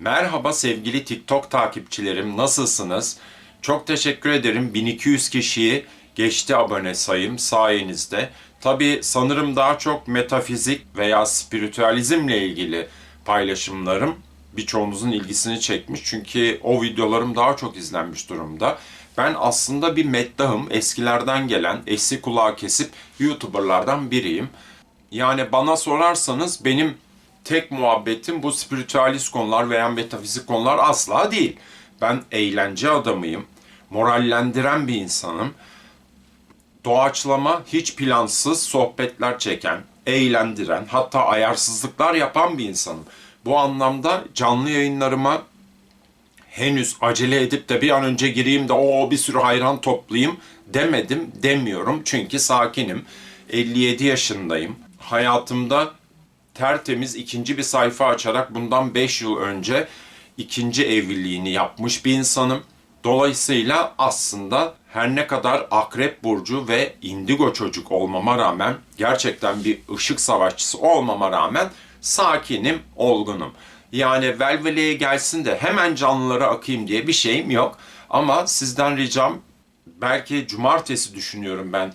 Merhaba sevgili TikTok takipçilerim, nasılsınız? Çok teşekkür ederim. 1200 kişiyi geçti abone sayım sayenizde. Tabi sanırım daha çok metafizik veya spiritüalizmle ilgili paylaşımlarım birçoğunuzun ilgisini çekmiş. Çünkü o videolarım daha çok izlenmiş durumda. Ben aslında bir meddahım, eskilerden gelen, eski kulağı kesip YouTuberlardan biriyim. Yani bana sorarsanız benim tek muhabbetim bu spiritüalist konular veya metafizik konular asla değil. Ben eğlence adamıyım, morallendiren bir insanım. Doğaçlama, hiç plansız sohbetler çeken, eğlendiren, hatta ayarsızlıklar yapan bir insanım. Bu anlamda canlı yayınlarıma henüz acele edip de bir an önce gireyim de o bir sürü hayran toplayayım demedim, demiyorum. Çünkü sakinim. 57 yaşındayım. Hayatımda tertemiz ikinci bir sayfa açarak bundan 5 yıl önce ikinci evliliğini yapmış bir insanım. Dolayısıyla aslında her ne kadar akrep burcu ve indigo çocuk olmama rağmen gerçekten bir ışık savaşçısı olmama rağmen sakinim, olgunum. Yani velveleye gelsin de hemen canlılara akayım diye bir şeyim yok. Ama sizden ricam belki cumartesi düşünüyorum ben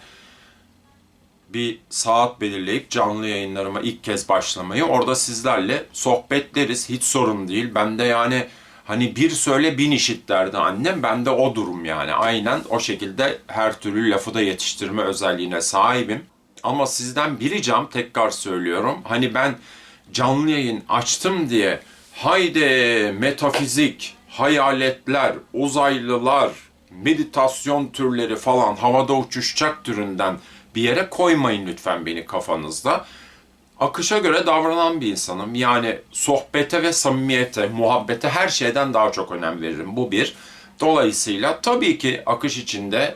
bir saat belirleyip canlı yayınlarıma ilk kez başlamayı. Orada sizlerle sohbetleriz. Hiç sorun değil. Ben de yani hani bir söyle bin işit derdi annem. Ben de o durum yani. Aynen o şekilde her türlü lafı da yetiştirme özelliğine sahibim. Ama sizden bir ricam tekrar söylüyorum. Hani ben canlı yayın açtım diye haydi metafizik, hayaletler, uzaylılar, meditasyon türleri falan havada uçuşacak türünden bir yere koymayın lütfen beni kafanızda. Akışa göre davranan bir insanım. Yani sohbete ve samimiyete, muhabbete her şeyden daha çok önem veririm. Bu bir. Dolayısıyla tabii ki akış içinde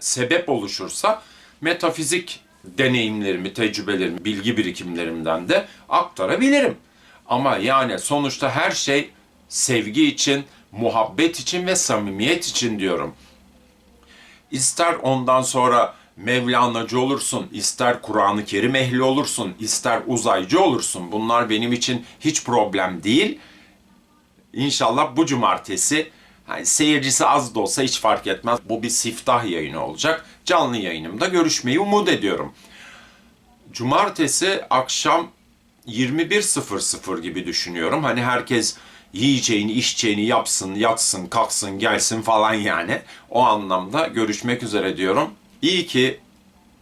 sebep oluşursa metafizik deneyimlerimi, tecrübelerimi, bilgi birikimlerimden de aktarabilirim. Ama yani sonuçta her şey sevgi için, muhabbet için ve samimiyet için diyorum. İster ondan sonra Mevlanacı olursun, ister Kur'an-ı Kerim ehli olursun, ister uzaycı olursun. Bunlar benim için hiç problem değil. İnşallah bu cumartesi hani seyircisi az da olsa hiç fark etmez. Bu bir siftah yayını olacak. Canlı yayınımda görüşmeyi umut ediyorum. Cumartesi akşam 21.00 gibi düşünüyorum. Hani herkes yiyeceğini, içeceğini yapsın, yatsın, kalksın, gelsin falan yani. O anlamda görüşmek üzere diyorum. İyi ki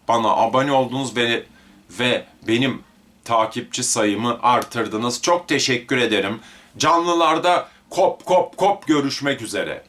bana abone oldunuz ve, ve benim takipçi sayımı artırdınız. Çok teşekkür ederim. Canlılarda kop kop kop görüşmek üzere.